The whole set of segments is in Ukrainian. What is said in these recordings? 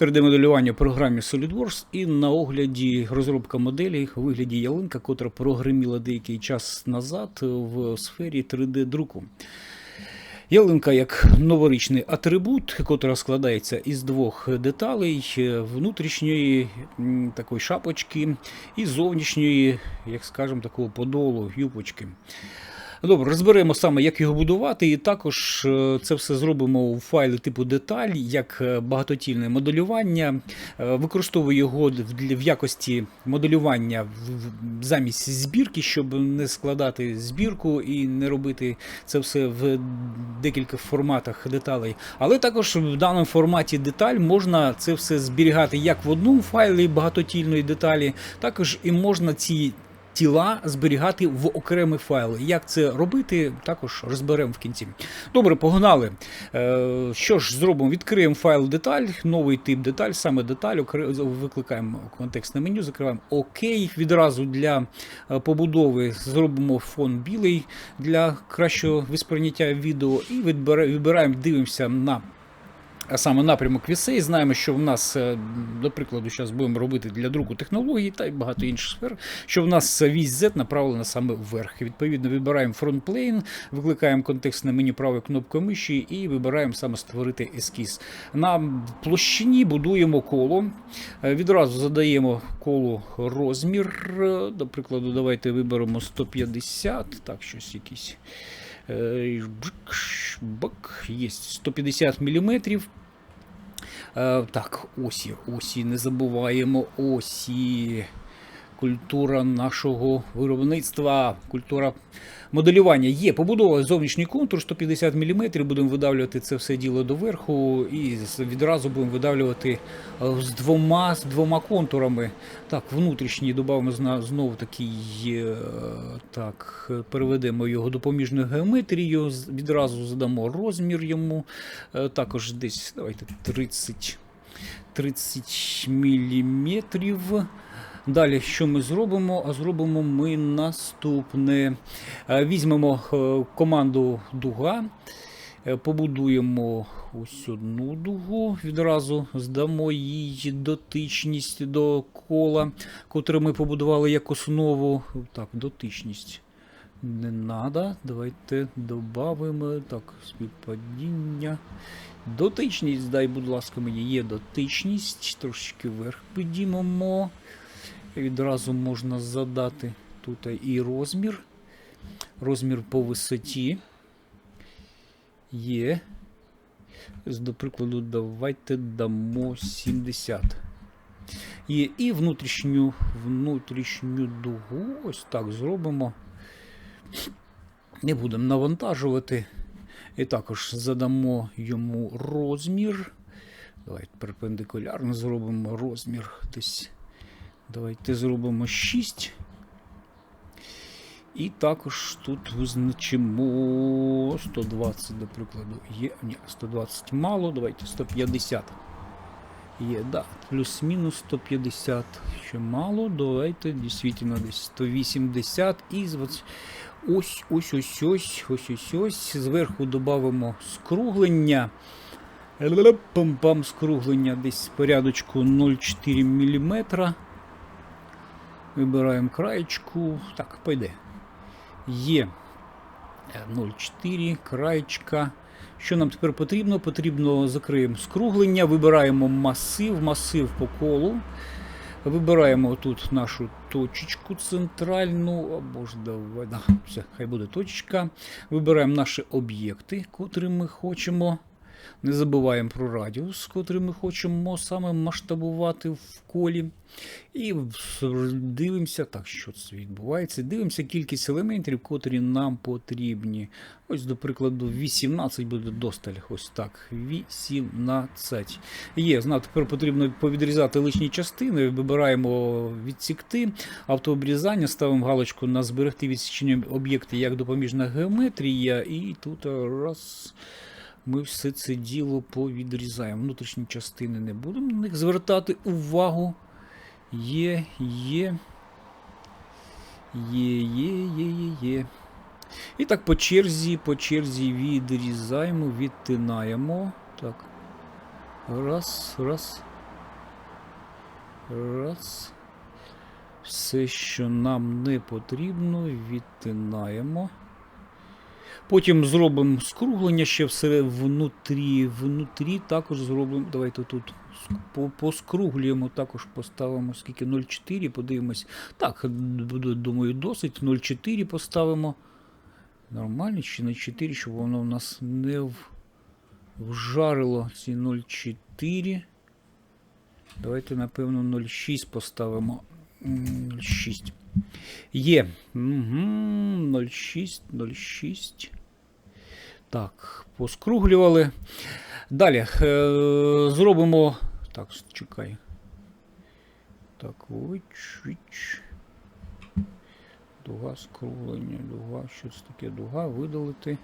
3D-моделювання в програмі SolidWorks і на огляді розробка моделі у вигляді ялинка, котра прогреміла деякий час назад в сфері 3D-друку. Ялинка як новорічний атрибут, котра складається із двох деталей: е, внутрішньої такої шапочки і зовнішньої, як скажемо, такого подолу, юпочки. Добре, розберемо саме, як його будувати, і також е, це все зробимо у файлі типу деталь, як е, багатотільне моделювання. Е, Використовую його в, якості моделювання замість збірки, щоб не складати збірку і не робити це все в декілька форматах деталей. Але також в даному форматі деталь можна це все зберігати як в одному файлі багатотільної деталі, також і можна ці тіла зберігати в окремий файл. Як це робити, також розберемо в кінці. Добре, погнали. Е, Що ж зробимо? Відкриємо файл деталь, новий тип деталь, саме деталь, викликаємо контекстне меню, закриваємо ОК. Відразу для е, побудови зробимо фон білий для кращого висприйняття відео і відбира- вибираємо, дивимося на а саме напрямок вісей. Знаємо, що в нас, е, до прикладу, зараз будемо робити для друку технологій та й багато інших сфер, що в нас вісь Z направлена саме вверх. Відповідно, вибираємо фронтплейн, викликаємо контекстне меню правою кнопкою миші і вибираємо саме створити ескіз. На площині будуємо коло. Е, Відразу задаємо колу розмір. Е, До прикладу, давайте виберемо 150, так, щось бк, бак, є 150 мм. Так, осі, осі, не забуваємо осі. Культура нашого виробництва, культура моделювання є. Побудова зовнішній контур 150 мм. Будемо видавлювати це все діло доверху і відразу будемо видавлювати е, з двома, з двома контурами. Так, внутрішній додамо знову такий. е, Так, переведемо його допоміжною геометрією. Відразу задамо розмір йому. Е, Також десь давайте 30, 30 міліметрів. Далі, що ми зробимо? А зробимо ми наступне. Е, Візьмемо е, команду дуга, е, побудуємо ось одну дугу, відразу здамо їй дотичність до кола, котре ми побудували як основу. Так, дотичність. Не треба. Давайте додамо. Так, співпадіння. Дотичність, дай, будь ласка, мені є дотичність. Трошечки вверх підіймемо. Відразу можна задати тут і розмір. Розмір по висоті. Є. До прикладу, давайте дамо 70. Є і внутрішню, внутрішню дугу. Ось так зробимо. Не будемо навантажувати. І також задамо йому розмір. Давайте перпендикулярно зробимо розмір десь. Давайте зробимо 6. І також тут визначимо 120, до прикладу, є. Ні, 120 мало, давайте 150. Є, да, плюс-мінус 150 ще мало. Давайте дійсно десь 180 і ось ось ось ось ось ось ось. Зверху додамо скруглення. Пам-пам, скруглення десь порядочку 0,4 мм. Вибираємо краєчку. Так, пойде. Є е, 0,4 краєчка. Що нам тепер потрібно? Потрібно закриємо скруглення, вибираємо масив, масив по колу. Вибираємо тут нашу точечку центральну, або ж давай, да, все, хай буде точечка. Вибираємо наші об'єкти, котрі ми хочемо. Не забуваємо про радіус, котрий ми хочемо саме масштабувати в колі. І дивимося, так, що це відбувається. Дивимося кількість елементів, котрі нам потрібні. Ось, до прикладу, 18 буде досталь. Ось так. 18. Є, знаю, тепер потрібно повідрізати лишні частини. Вибираємо відсікти, автообрізання, ставимо галочку на зберегти відсічені об'єкти як допоміжна геометрія. І тут раз. Ми все це діло повідрізаємо. Внутрішні частини не будемо на них звертати увагу. Є, є. Є, є, є, є, є. І так по черзі, по черзі відрізаємо, відтинаємо. Так. Раз, раз. Раз. Все, що нам не потрібно, відтинаємо. Потім зробимо скруглення ще все внутрі. Внутрі також зробимо. Давайте тут поскруглюємо, також поставимо скільки 0,4, подивимось. Так, думаю, досить. 0,4 поставимо. Нормально, чи на 4, щоб воно в нас не вжарило ці 0,4. Давайте, напевно, 0,6 поставимо. 0,6. Є. Угу. 0,6, 0,6. Так, поскруглювали. Далі е, зробимо. Так, чекай. Так, вич. Дуга скруглення, дуга. Що це таке? Дуга видалити.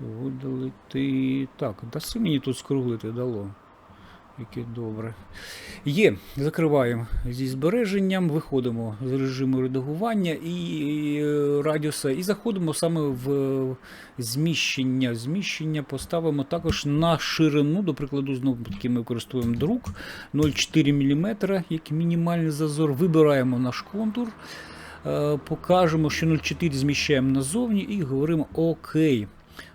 Видалити. Так, даси мені тут скруглити дало. Яке добре. Є, закриваємо зі збереженням, виходимо з режиму редагування і е, радіуса, і заходимо саме в е, зміщення. Зміщення поставимо також на ширину, до прикладу, знову таки ми використовуємо друк 0,4 мм, як мінімальний зазор. Вибираємо наш контур, е, покажемо, що 0,4 зміщаємо назовні і говоримо ОК.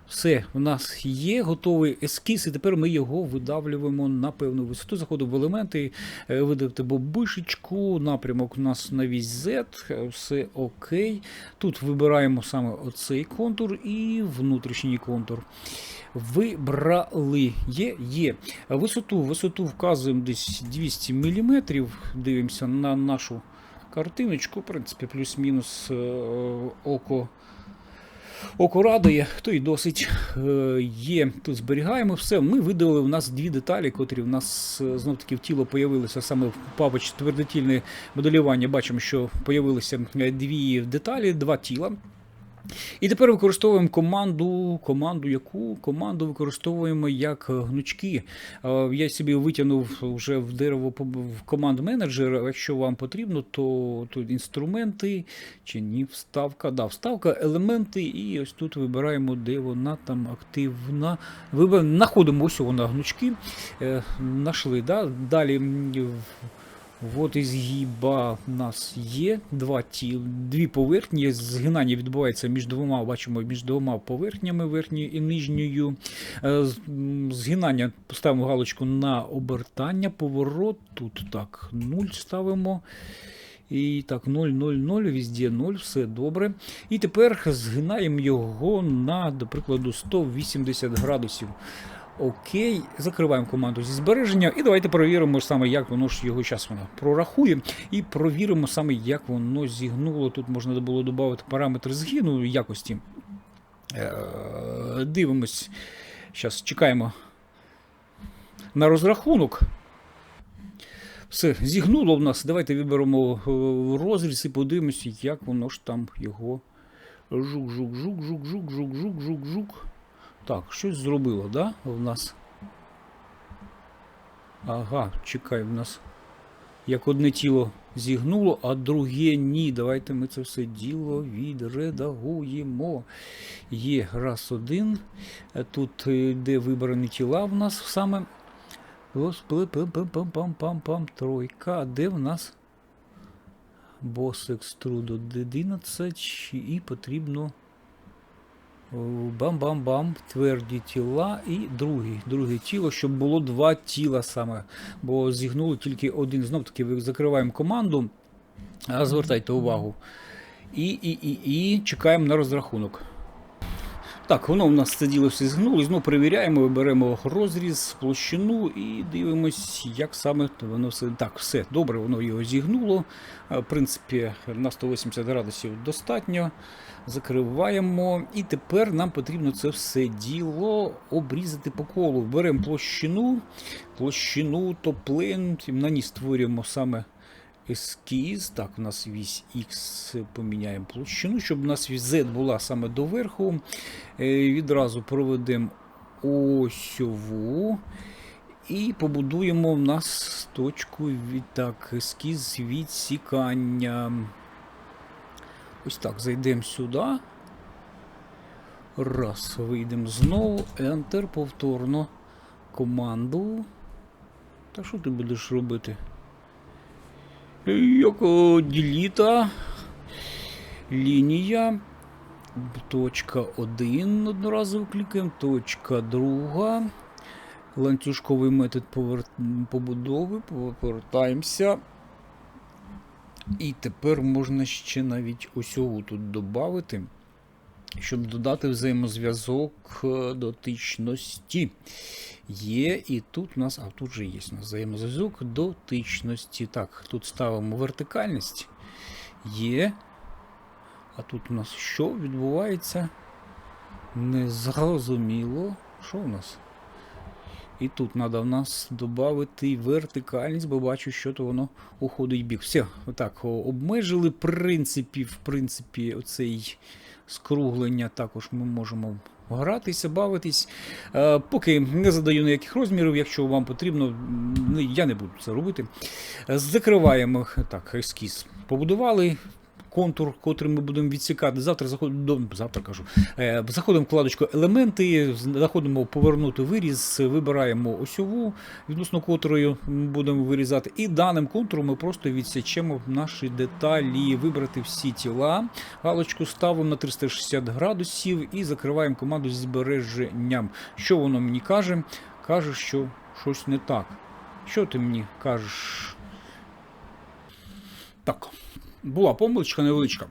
Все, у нас є готовий ескіз, і тепер ми його видавлюємо на певну висоту. Заходимо в елементи, е, видавити бобишечку, напрямок у нас на вісь Z, е, все окей. Тут вибираємо саме оцей контур і внутрішній контур. Вибрали. Є, є. Висоту, висоту вказуємо десь 200 мм. Дивимося на нашу картиночку. В принципі, плюс-мінус е, око. Око радує, то й досить е, є. Тут зберігаємо все. Ми видалили у нас дві деталі, котрі в нас е, знов таки в тіло появилися саме в папочці твердотільне моделювання. Бачимо, що появилися е, дві деталі, два тіла. І тепер використовуємо команду, команду яку команду використовуємо як гнучки. Е, Я собі витягнув вже в дерево в команд менеджер. Якщо вам потрібно, то тут інструменти чи ні, вставка. Да, вставка, елементи, і ось тут вибираємо, де вона там активна. Вибираємо, знаходимо ось вона гнучки. Е, Нашли. Да? Далі. М, в- От із гіба в нас є два тіл, дві поверхні. Згинання відбувається між двома, бачимо, між двома поверхнями верхньою і нижньою. Е, Згинання поставимо галочку на обертання, поворот. Тут так, 0 ставимо. І так, 0, 0, 0, везде 0, все добре. І тепер згинаємо його на, до прикладу, 180 градусів. Окей, закриваємо команду зі збереження. І давайте перевіримо саме, як воно ж його час воно прорахує. І провіримо саме, як воно зігнуло. Тут можна було додати параметри згину якості. Е, Дивимось. Зараз чекаємо на розрахунок. Все, зігнуло в нас. Давайте виберемо е, розріз і подивимося, як воно ж там його. Жук, Так, щось зробило, да? В нас. Ага, чекай, в нас як одне тіло зігнуло, а друге ні. Давайте ми це все діло відредагуємо. Є раз один. Е, Тут е, де вибрані тіла в нас саме. Пам-пам-пам-пам-пам, тройка. Де в нас? Бос екструдо 11 і потрібно. Бам-бам-бам, тверді тіла і друге, друге тіло, щоб було два тіла саме. Бо зігнули тільки один. Знов таки закриваємо команду. Звертайте увагу. І, і, і, і чекаємо на розрахунок. Так, воно в нас це діло все згнуло. Знову перевіряємо, беремо розріз, площину і дивимось, як саме воно все. Так, все добре, воно його зігнуло. В принципі, на 180 градусів достатньо. Закриваємо. І тепер нам потрібно це все діло обрізати по колу. Беремо площину, площину, топлен, на ній створюємо саме ескіз. Так, у нас вісь X поміняємо площину, щоб у нас Z була саме доверху. Е, Відразу проведемо осьову. І побудуємо в нас точку від так, ескіз відсікання. Ось так, зайдемо сюди. Раз, вийдемо знову. Enter, повторно. Команду. Та що ти будеш робити? Яко діліта. Лінія. Точка 1 одноразово клікаємо. Точка 2. Ланцюжковий метод повер... побудови. Повертаємося. І тепер можна ще навіть усього тут додати, щоб додати взаємозв'язок е, дотичності. Є, і тут у нас, а тут же є у нас взаємозв'язок дотичності. Так, тут ставимо вертикальність. Є. А тут у нас що відбувається? Незрозуміло. Що у нас? І тут треба в нас додати вертикальність, бо бачу, що то воно уходить бік. Все, отак обмежили. В принципі, в принципі, оцей скруглення також ми можемо гратися, бавитись. Е, поки не задаю ніяких розмірів, якщо вам потрібно, я не буду це робити. Закриваємо так, ескіз. Побудували. Контур, котрий ми будемо відсікати. Завтра заходимо завтра кажу. Е, заходимо в вкладочку елементи, заходимо повернути виріз, вибираємо осьову, відносно котрої будемо вирізати. І даним контуром ми просто відсічемо наші деталі, вибрати всі тіла. Галочку ставимо на 360 градусів і закриваємо команду зі збереженням. Що воно мені каже? Каже, що щось не так. Що ти мені кажеш? Так, була помилочка невеличка.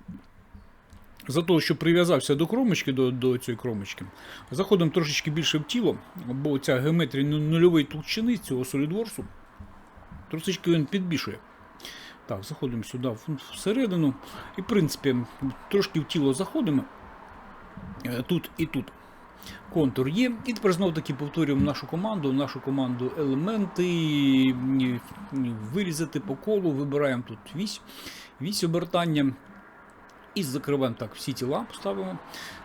За того, що прив'язався до кромочки, до, до цієї кромочки, заходимо трошечки більше в тіло, бо ця геометрія ну- нульової толщини цього SolidWorks трошечки він підбільшує. Так, заходимо сюди всередину. І, в принципі, трошки в тіло заходимо. Е, Тут і тут. Контур є. І тепер знову таки повторюємо нашу команду, нашу команду елементи, вирізати по колу, вибираємо тут вісь, вісь обертання. І закриваємо так, всі тіла поставимо,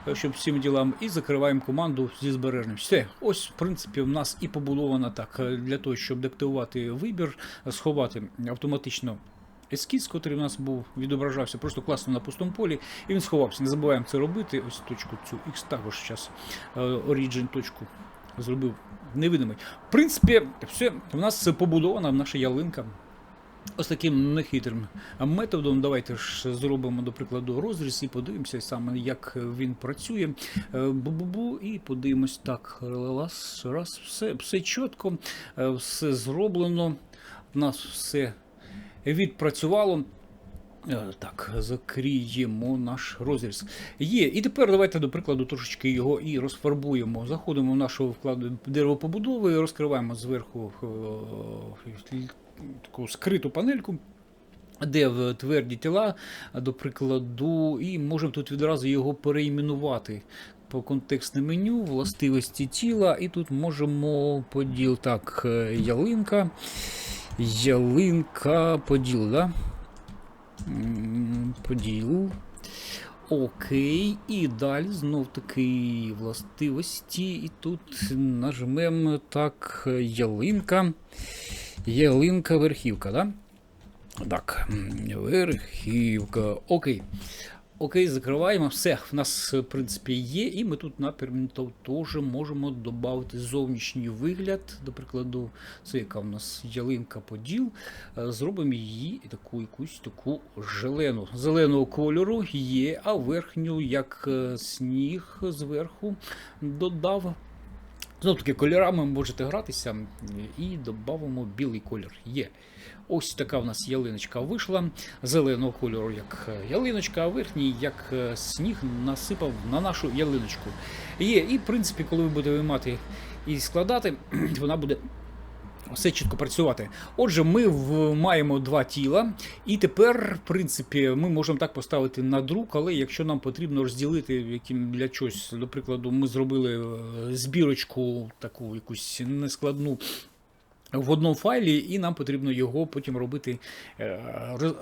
е, щоб всім ділам, і закриваємо команду зі збереженням. Все, ось, в принципі, в нас і побудовано так, е, для того, щоб деактивувати вибір, е, сховати автоматично ескіз, який у нас був, відображався просто класно на пустому полі, і він сховався. Не забуваємо це робити. Ось точку цю X також зараз Origin точку зробив невидимий. В принципі, все, в нас побудована наша ялинка. Ось таким нехитрим методом. Давайте ж зробимо, до прикладу, розріз і подивимося саме, як він працює. Е, Бу-бу-бу, і подивимось так. Раз, раз, все, все чітко, е, все зроблено. У нас все відпрацювало. Е, Так, закриємо наш розріз. Є. І тепер давайте, до прикладу, трошечки його і розфарбуємо. Заходимо в нашу вкладу деревопобудови, розкриваємо зверху таку скриту панельку. Де в тверді тіла, до прикладу, і можемо тут відразу його переіменувати по контекстне меню, властивості тіла, і тут можемо поділ. Так, е, ялинка. Ялинка поділ, да? Поділ. Окей, і далі знов таки властивості. І тут нажмемо так, ялинка. Ялинка верхівка, да? Так, верхівка. Окей. Окей, закриваємо. Все, в нас, в принципі, є, і ми тут напряму теж можемо додати зовнішній вигляд. До прикладу, це яка в нас ялинка поділ. Е, Зробимо її таку якусь таку зелену. Зеленого кольору є, а верхню, як е, сніг зверху, додав. Знов таки кольорами можете гратися і додамо білий колір. Є. Ось така в нас ялиночка вийшла. Зеленого кольору, як е, ялиночка, а верхній, як е, сніг, насипав на нашу ялиночку. Є. І, в принципі, коли ви будете мати і складати, вона буде. Все чітко працювати. Отже, ми в, маємо два тіла, і тепер, в принципі, ми можемо так поставити на друк, але якщо нам потрібно розділити яким для чогось, до прикладу, ми зробили е, збірочку таку якусь нескладну. В одному файлі, і нам потрібно його потім робити, е,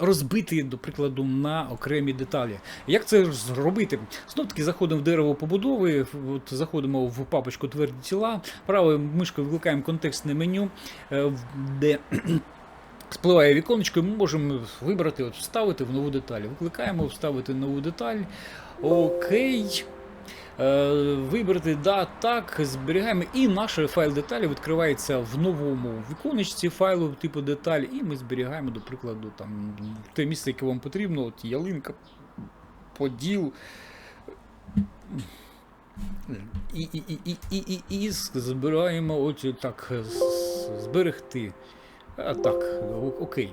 розбити, до прикладу, на окремі деталі. Як це зробити? Знов таки заходимо в дерево побудови, от заходимо в папочку тверді тіла, правою мишкою викликаємо контекстне меню, е, де спливає віконечко, ми можемо вибрати, от, вставити в нову деталь. Викликаємо, вставити нову деталь. Окей. Е, Вибрати да, так, зберігаємо. І наш файл деталі відкривається в новому віконечці файлу типу деталь, і ми зберігаємо, до прикладу, там те місце, яке вам потрібно, от ялинка, поділ. І, і, і, і, і, і збираємо от так зберегти. А, так, окей.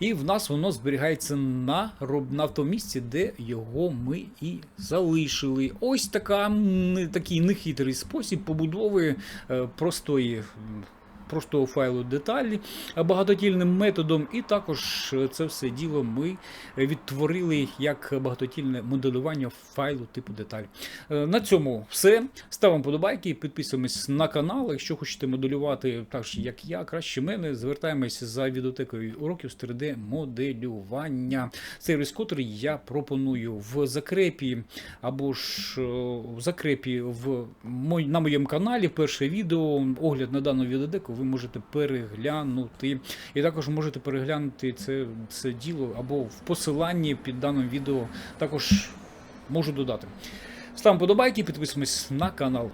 І в нас воно зберігається на, на тому місці, де його ми і залишили. Ось така, не такий нехитрий спосіб побудови е, простої. Простого файлу деталі е, багатотільним методом, і також е, це все діло ми відтворили як багатотільне моделювання файлу типу деталь. Е, На цьому все. Ставимо подобайки, підписуємось на канал. Якщо хочете моделювати так як я, краще мене, звертаємося за відеотекою уроків з 3D-моделювання. Сервіс, котрий я пропоную в закрепі або ж е, в закрепі в на моєму каналі. Перше відео, огляд на дану відеодеку, ви можете переглянути. І також можете переглянути це, це діло або в посиланні під даним відео. Також можу додати. Ставимо подобайки, підписуємось на канал.